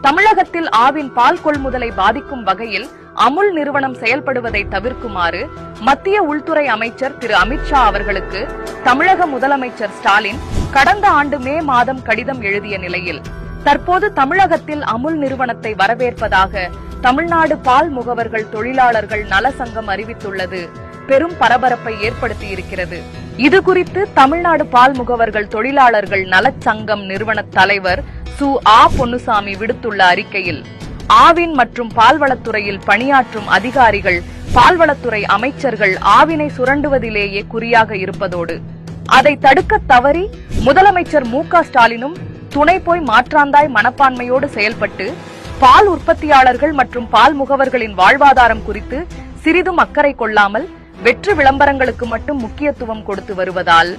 தமிழகத்தில் ஆவின் பால் கொள்முதலை பாதிக்கும் வகையில் அமுல் நிறுவனம் செயல்படுவதை தவிர்க்குமாறு மத்திய உள்துறை அமைச்சர் திரு அமித்ஷா அவர்களுக்கு தமிழக முதலமைச்சர் ஸ்டாலின் கடந்த ஆண்டு மே மாதம் கடிதம் எழுதிய நிலையில் தற்போது தமிழகத்தில் அமுல் நிறுவனத்தை வரவேற்பதாக தமிழ்நாடு பால் முகவர்கள் தொழிலாளர்கள் நல சங்கம் அறிவித்துள்ளது. பெரும் பரபரப்பை ஏற்படுத்தியிருக்கிறது. இது குறித்து தமிழ்நாடு பால் முகவர்கள் தொழிலாளர்கள் நலச்சங்கம் நிறுவன தலைவர் சு. ஆ. பொன்னுசாமி விடுத்துள்ள அறிக்கையில் ஆவின் மற்றும் பால்வளத்துறையில் பணியாற்றும் அதிகாரிகள் பால்வளத்துறை அமைச்சர்கள் ஆவினை சுரண்டுவதிலேயே குறியாக இருப்பதோடு அதை தடுக்க தவறி முதலமைச்சர் மு. க. ஸ்டாலினும் துணை போய் மாற்றாந்தாய் மனப்பான்மையோடு செயல்பட்டு பால் உற்பத்தியாளர்கள் மற்றும் பால் முகவர்களின் வாழ்வாதாரம் குறித்து சிறிதும் அக்கறை கொள்ளாமல் வெற்று விளம்பரங்களுக்கு மட்டும் முக்கியத்துவம் கொடுத்து வருவதால்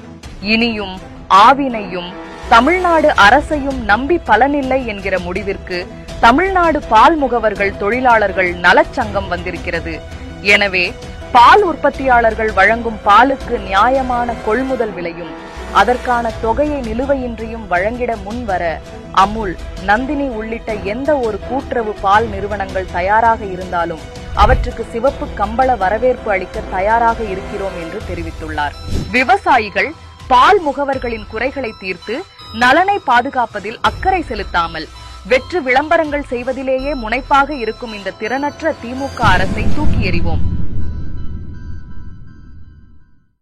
இனியும் ஆவினையும் தமிழ்நாடு அரசையும் நம்பி பலனில்லை என்கிற முடிவிற்கு தமிழ்நாடு பால் முகவர்கள் தொழிலாளர்கள் நலச்சங்கம் வந்திருக்கிறது. எனவே பால் உற்பத்தியாளர்கள் வழங்கும் பாலுக்கு நியாயமான கொள்முதல் விலையும் அதற்கான தொகையை நிலுவையின்றியும் வழங்கிட முன்வர அமுல் நந்தினி உள்ளிட்ட எந்த ஒரு கூட்டுறவு பால் நிறுவனங்கள் தயாராக இருந்தாலும் அவற்றுக்கு சிவப்பு கம்பள வரவேற்பு அளிக்க தயாராக இருக்கிறோம் என்று தெரிவித்துள்ளார். விவசாயிகள் பால் முகவர்களின் குறைகளை தீர்த்து நலனை பாதுகாப்பதில் அக்கறை செலுத்தாமல் வெற்று விளம்பரங்கள் செய்வதிலேயே முனைப்பாக இருக்கும் இந்த திறனற்ற திமுக அரசை தூக்கி எறிவோம்.